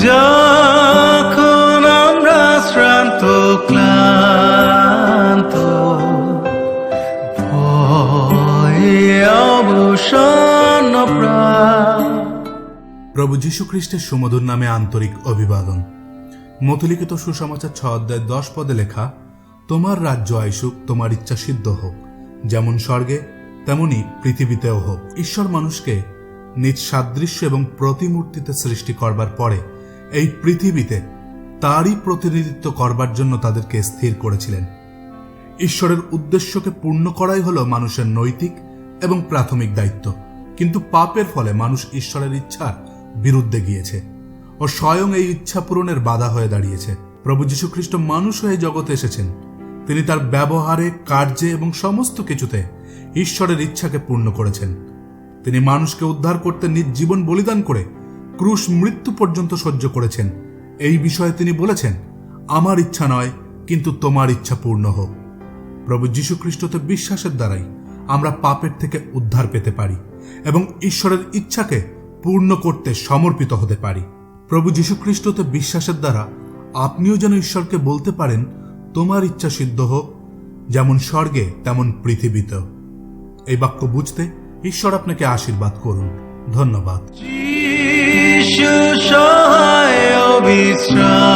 যখন আমরা শ্রান্ত, ক্লান্ত প্রভু যীশু খ্রিস্টের সুমধুর নামে আন্তরিক অভিবাদন। মতলিখিত সুসমাচার ছ অধ্যায় দশ পদে লেখা, তোমার রাজ্য আইসুক, তোমার ইচ্ছা সিদ্ধ হোক। যেমন স্বর্গে, তেমনি পৃথিবীতেও হোক। ঈশ্বর মানুষকে নিজ সাদৃশ্য এবং প্রতিমূর্তিতে সৃষ্টি করবার পরে এই পৃথিবীতে তারই প্রতিনিধিত্ব করবার জন্য তাদেরকে স্থির করেছিলেন। ঈশ্বরের উদ্দেশ্যকে পূর্ণ করাই হল মানুষের নৈতিক এবং প্রাথমিক দায়িত্ব। কিন্তু পাপের ফলে মানুষ ঈশ্বরের ইচ্ছার বিরুদ্ধে গিয়েছে ও স্বয়ং এই ইচ্ছা পূরণের বাধা হয়ে দাঁড়িয়েছে। প্রভু যীশুখ্রিস্ট মানুষ হয়ে জগতে এসেছেন। তিনি তার ব্যবহারে, কার্যে এবং সমস্ত কিছুতে ঈশ্বরের ইচ্ছাকে পূর্ণ করেছেন। তিনি মানুষকে উদ্ধার করতে নিজ জীবন বলিদান করে ক্রুশ মৃত্যু পর্যন্ত সহ্য করেছেন। এই বিষয়ে তিনি বলেছেন, আমার ইচ্ছা নয়, কিন্তু তোমার ইচ্ছা পূর্ণ হোক। প্রভু যীশু খ্রিস্টতে বিশ্বাসের দ্বারাই আমরা পাপের থেকে উদ্ধার পেতে পারি এবং ঈশ্বরের ইচ্ছাকে পূর্ণ করতে সমর্পিত হতে পারি। প্রভু যীশু খ্রিস্টতে বিশ্বাসের দ্বারা আপনিও যেন ঈশ্বরকে বলতে পারেন, তোমার ইচ্ছা সিদ্ধ হোক, যেমন স্বর্গে, তেমন পৃথিবীতেও। এই বাক্য বুঝতে ঈশ্বর আপনাকে আশীর্বাদ করুন। ধন্যবাদ। শিশু সহায় অবিশ্রাম।